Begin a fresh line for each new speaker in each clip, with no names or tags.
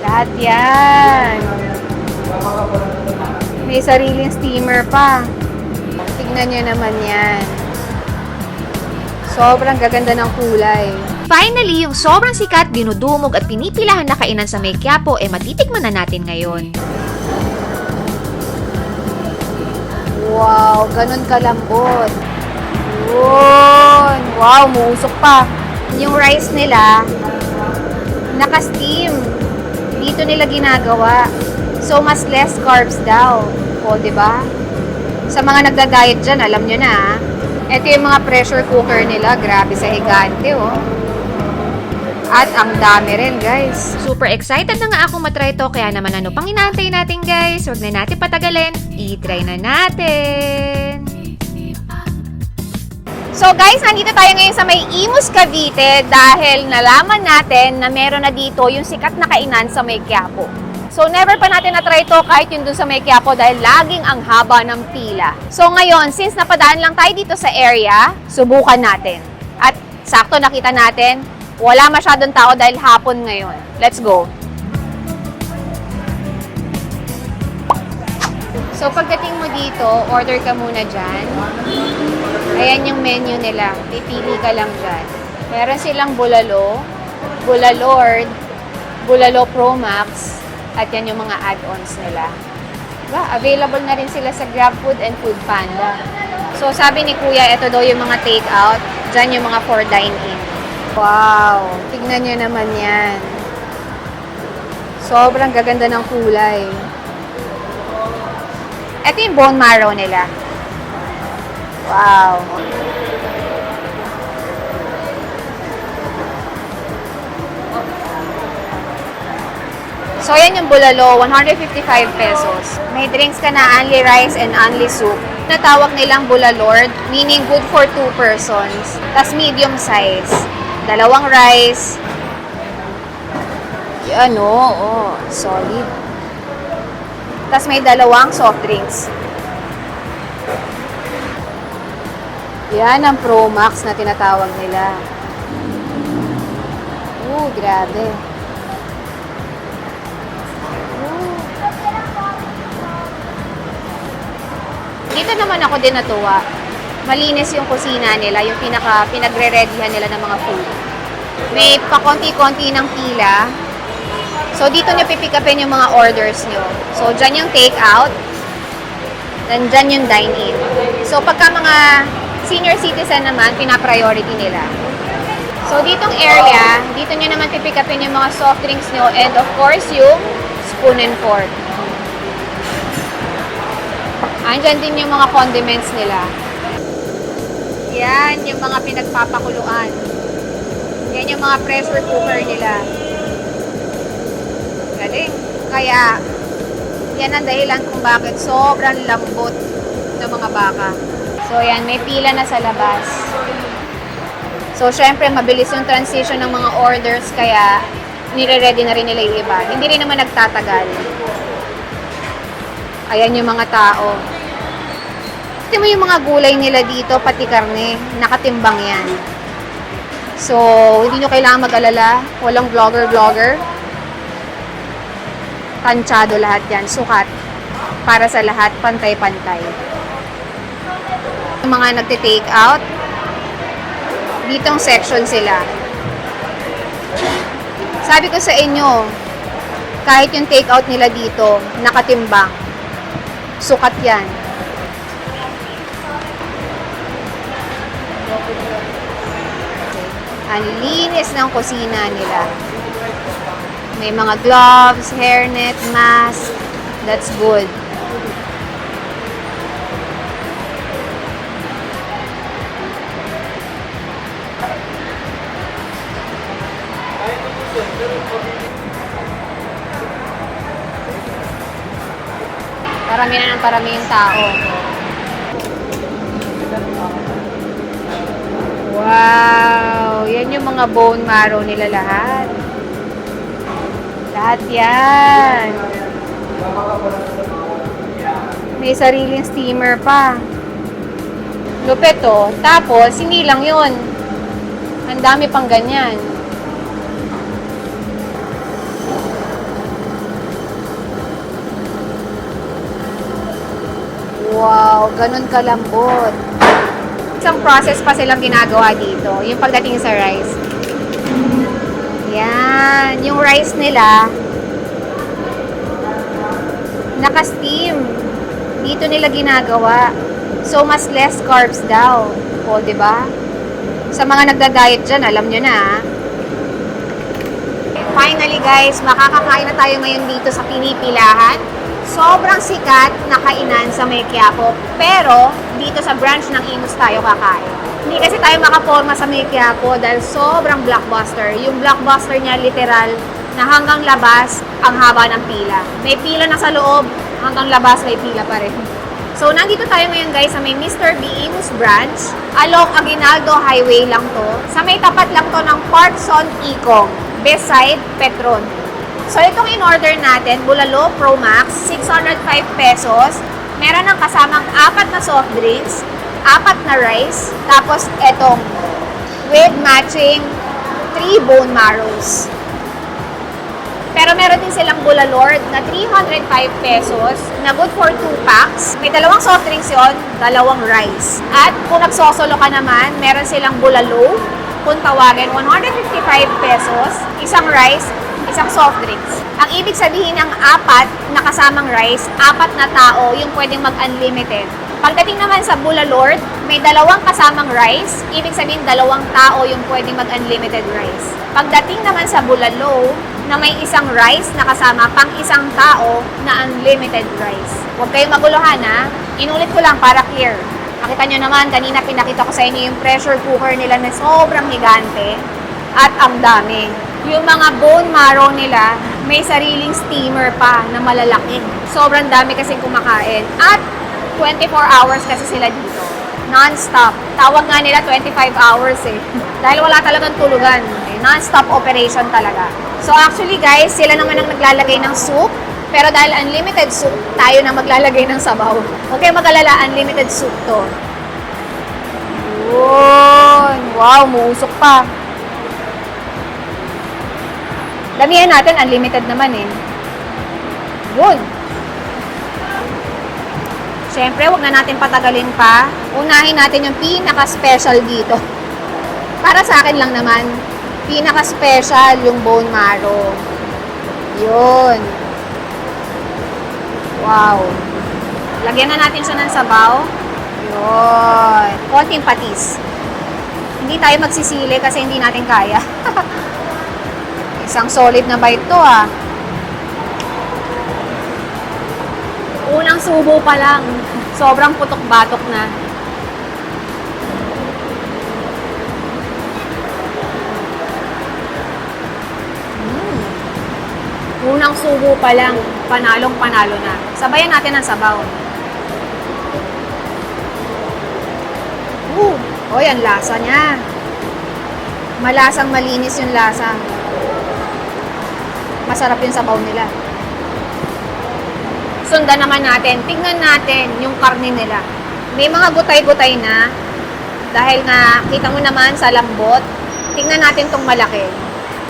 Lahat yan. May sariling steamer pa. Tignan nyo naman yan. Sobrang gaganda ng kulay.
Finally, yung sobrang sikat, dinudumog at pinipilahan na kainan sa May Quiapo, eh matitikman na natin ngayon.
Wow, ganun kalambot. Yun. Wow, muusok pa. Yung rice nila, naka-steam. Dito nila ginagawa. So, mas less carbs daw. O, ba? Sa mga nagda-diet dyan, alam nyo na, ah. Ito yung mga pressure cooker nila. Grabe sa higante, oh. At ang dami rin, guys.
Super excited na nga akong matry to, kaya naman ano pang inaantay natin guys? Huwag na natin patagalin, i-try na natin!
So guys, nandito tayo ngayon sa may Imus Cavite dahil nalaman natin na meron na dito yung sikat na kainan sa may Quiapo. So never pa natin na-try to kahit yun dun sa may Quiapo dahil laging ang haba ng pila. So ngayon, since napadaan lang tayo dito sa area, subukan natin. At sakto nakita natin, wala masyadong tao dahil hapon ngayon. Let's go! So pagdating dito, order ka muna dyan. Ayan yung menu nila. Pipili ka lang dyan. Meron silang bulalo, bulalord, bulalo pro max, at yan yung mga add-ons nila. Diba? Available na rin sila sa GrabFood and Food Panda. So sabi ni Kuya, ito daw yung mga take-out. Dyan yung mga for dine-in. Wow! Tignan nyo naman yan. Sobrang gaganda ng kulay. Ito yung bone marrow nila. Wow. So, yan yung bulalo, 155 pesos. May drinks ka na only rice and only soup. Natawag nilang bulalord, meaning good for two persons. Tapos medium size. Dalawang rice. Yan, oo. Oh, solid. Tapos may dalawang soft drinks. Yan ang Pro Max na tinatawag nila. Oo, grabe. Oo. Dito naman ako din natuwa. Malinis yung kusina nila, yung pinaka pinagre-readyhan nila ng mga food. May pakonti-konti ng pila. So, dito nyo pipick upin yung mga orders nyo. So, dyan yung take out. Then, dyan yung dine-in. So, pagka mga senior citizen naman, pina-priority nila. So, ditong area, dito nyo naman pipick upin yung mga soft drinks nyo and of course, yung spoon and fork. Andyan din yung mga condiments nila. Yan, yung mga pinagpapakuluan. Yan yung mga pressure cooker nila. Galing. Kaya, yan ang dahilan kung bakit sobrang lambot ng mga baka. So, yan, may pila na sa labas. So, syempre, mabilis yung transition ng mga orders, kaya nire-ready na rin nila yung iba. Hindi rin naman nagtatagal. Ayan yung mga tao. Ito mo yung mga gulay nila dito, pati karne, nakatimbang yan. So, hindi nyo kailangan mag-alala. Walang vlogger-vlogger. Tansyado lahat yan. Sukat. Para sa lahat, pantay-pantay. Yung mga nagte-take out, ditong section sila. Sabi ko sa inyo, kahit yung take out nila dito, nakatimbang. Sukat yan. Ang linis ng kusina nila. May mga gloves, hairnet, mask. That's good. Parami na ng parami yung tao. Wow! Yan yung mga bone marrow nila lahat. Lahat yan. May sariling steamer pa. Lupet oh. Tapos, sinilang yun. Ang dami pang ganyan. Wow, ganun kalambot. Isang process pa silang ginagawa dito, yung pagdating sa rice. Yan, yung rice nila, naka-steam. Dito nila ginagawa. So, mas less carbs daw. O, ba? Sa mga nagda-diet dyan, alam nyo na, ah. Finally guys, makakakain na tayo ngayon dito sa Pinipilahan. Sobrang sikat na kainan sa May pero dito sa branch ng Imus tayo kakain. Hindi kasi tayo makaporma sa May Quiapo dahil sobrang blockbuster. Yung blockbuster niya literal na hanggang labas ang haba ng pila. May pila na sa loob, hanggang labas may pila pa rin. So, nandito tayo ngayon guys sa may Mr. B. Imus branch. Along Aguinaldo Highway lang to. Sa may tapat lang to ng Parkson Econg. Beside Petron. So, itong in-order natin, Bulalo Pro Max, 605 pesos. Meron ng kasamang apat na soft drinks, apat na rice, tapos etong with matching 3 bone marrows. Pero meron din silang Bulalord na 305 pesos na good for 2 packs. May dalawang soft drinks yon, dalawang rice. At kung nagsosolo ka naman, meron silang Bulalo, kung tawagin, 155 pesos, isang rice, isang soft drinks. Ang ibig sabihin ng apat na kasamang rice, apat na tao yung pwedeng mag-unlimited. Pagdating naman sa Bulalord, may dalawang kasamang rice, ibig sabihin dalawang tao yung pwedeng mag-unlimited rice. Pagdating naman sa Bulalo, na may isang rice na kasama pang isang tao na unlimited rice. Huwag kayong maguluhan ha. Inulit ko lang para clear. Nakita nyo naman, kanina pinakita ko sa inyo yung pressure cooker nila na sobrang higante at ang dami. Yung mga bone marrow nila, may sariling steamer pa na malalaki. Sobrang dami kasing kumakain. At 24 hours kasi sila dito. Non-stop. Tawag nga nila 25 hours eh. Dahil wala talagang tulugan. Eh, Non-stop operation talaga. So actually guys, sila naman ang naglalagay ng soup. Pero dahil unlimited soup, tayo na maglalagay ng sabaw. Huwag kayong mag-alala, unlimited soup to. Yun. Wow, muusok pa. Damihan natin, unlimited naman eh. Yun. Siyempre, huwag na natin patagalin pa. Unahin natin yung pinaka-special dito. Para sa akin lang naman, pinaka-special yung bone marrow. Yun. Wow. Lagyan na natin siya ng sabaw. Yun. Konting patis. Hindi tayo magsisili kasi hindi natin kaya. Isang solid na bite to ah. Subo pa lang. Sobrang putok-batok na. Mm. Unang subo pa lang, panalong panalo na. Sabayan natin ang sabaw. Uh, oh, yan lasa niya. Malasang malinis yung lasa. Masarap yung sabaw nila. Sundan naman natin, tingnan natin yung karne nila. May mga gutay-gutay na. Dahil nga, kita mo naman sa lambot. Tingnan natin tong malaki.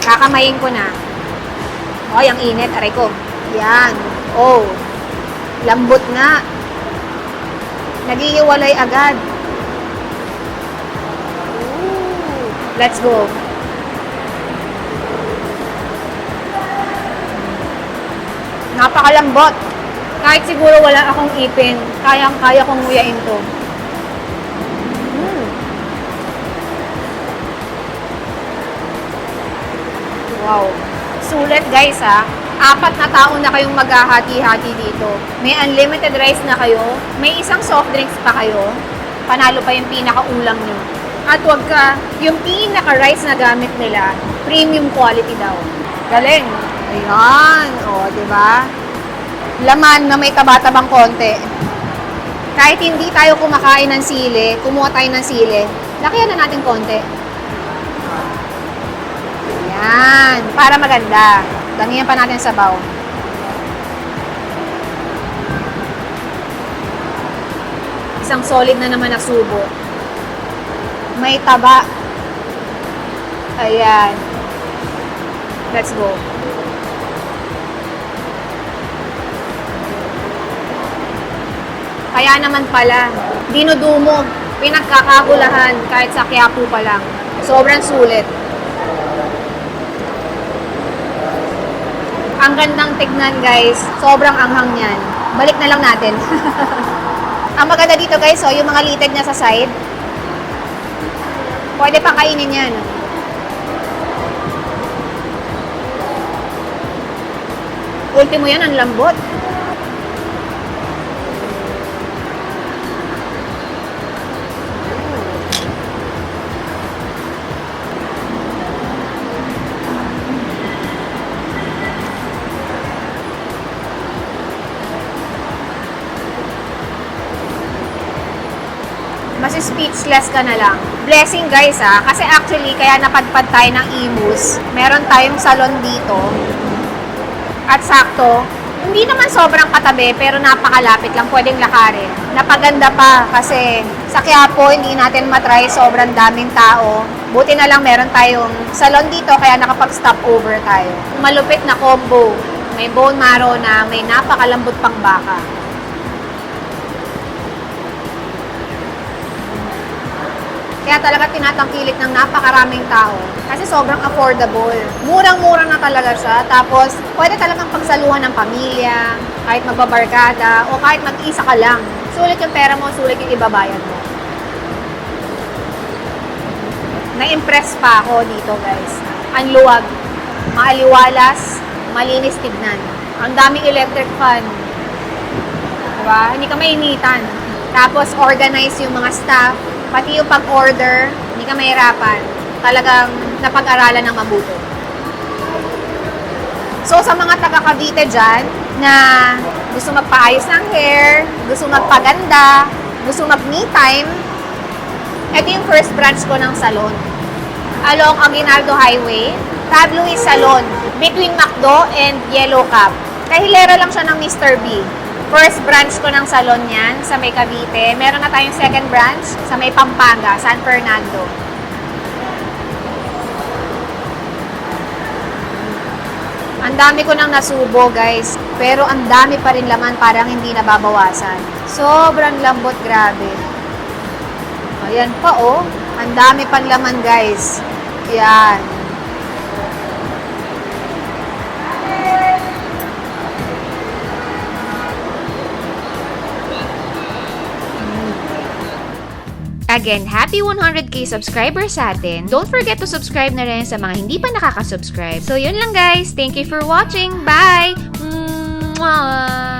Kakamayin ko na. Oh, yung init, aray ko. Yan. Oh. Lambot nga. Nagihiwalay agad. Ooh. Let's go. Napakalambot. Kahit siguro wala akong ipin, kayang-kaya kong nguyain to. Mm. Wow. Sulit guys ha. Apat na tao na kayong maghahati-hati dito. May unlimited rice na kayo. May isang soft drinks pa kayo. Panalo pa yung pinakaulam nyo. At wag ka, yung pinaka-rice na gamit nila, premium quality daw. Galing. Ayan. O, ba? Laman na may taba-tabang konti. Kahit hindi tayo kumakain ng sili, kumuha tayo ng sili, lakihan na natin konti. Yan. Para maganda. Damihan pa natin sabaw. Isang solid na naman na subo. May taba. Ayan. Let's go. Kaya naman pala, dinudumog, pinagkakagulahan kahit sa Quiapo pa lang. Sobrang sulit. Ang gandang tignan guys, sobrang anghang niyan. Balik na lang natin. Ang maganda dito guys, so yung mga litid niya sa side, pwede pa kainin yan. Ultimo yan, ang lambot. Mas speechless ka na lang. Blessing guys ah, kasi actually kaya napadpad tayo ng Imus. Meron tayong salon dito. At sakto, hindi naman sobrang katabi pero napakalapit lang pwedeng lakarin. Napaganda pa kasi sa Quiapo hindi natin matry sobrang daming tao. Buti na lang meron tayong salon dito kaya nakapag-stop over tayo. Malupit na combo. May bone marrow na may napakalambot pang baka. Kaya talaga tinatangkilik ng napakaraming tao. Kasi sobrang affordable. Murang-mura na talaga siya. Tapos, pwede talagang pagsaluhan ng pamilya, kahit magbabarkada, o kahit mag-isa ka lang. Sulit yung pera mo, sulit yung ibabayad mo. Na-impress pa ako dito, guys. Ang luwag, maaliwalas, malinis tignan. Ang daming electric fan. Diba? Hindi ka mainitan. Tapos, organize yung mga staff. Pati yung pag-order, hindi ka mahirapan. Talagang napag-aralan ng mabuti. So, sa mga taga Cavite dyan, na gusto magpaayos ng hair, gusto magpaganda, gusto mag-me time, ito yung first branch ko ng salon. Along Aguinaldo Highway, Tab Luis Salon, between Macdo and Yellow Cab. Kahilera lang siya ng Mr. B. First branch ko ng salon yan sa may Cavite. Meron na tayong second branch sa may Pampanga, San Fernando. Ang dami ko nang nasubo, guys. Pero ang dami pa rin laman, parang hindi nababawasan. Sobrang lambot, grabe. Ayan pa, oh. Ang dami pang laman, guys. Ayan.
Again, happy 100k subscribers sa atin. Don't forget to subscribe na rin sa mga hindi pa nakakasubscribe. So yun lang guys. Thank you for watching. Bye! Mwah!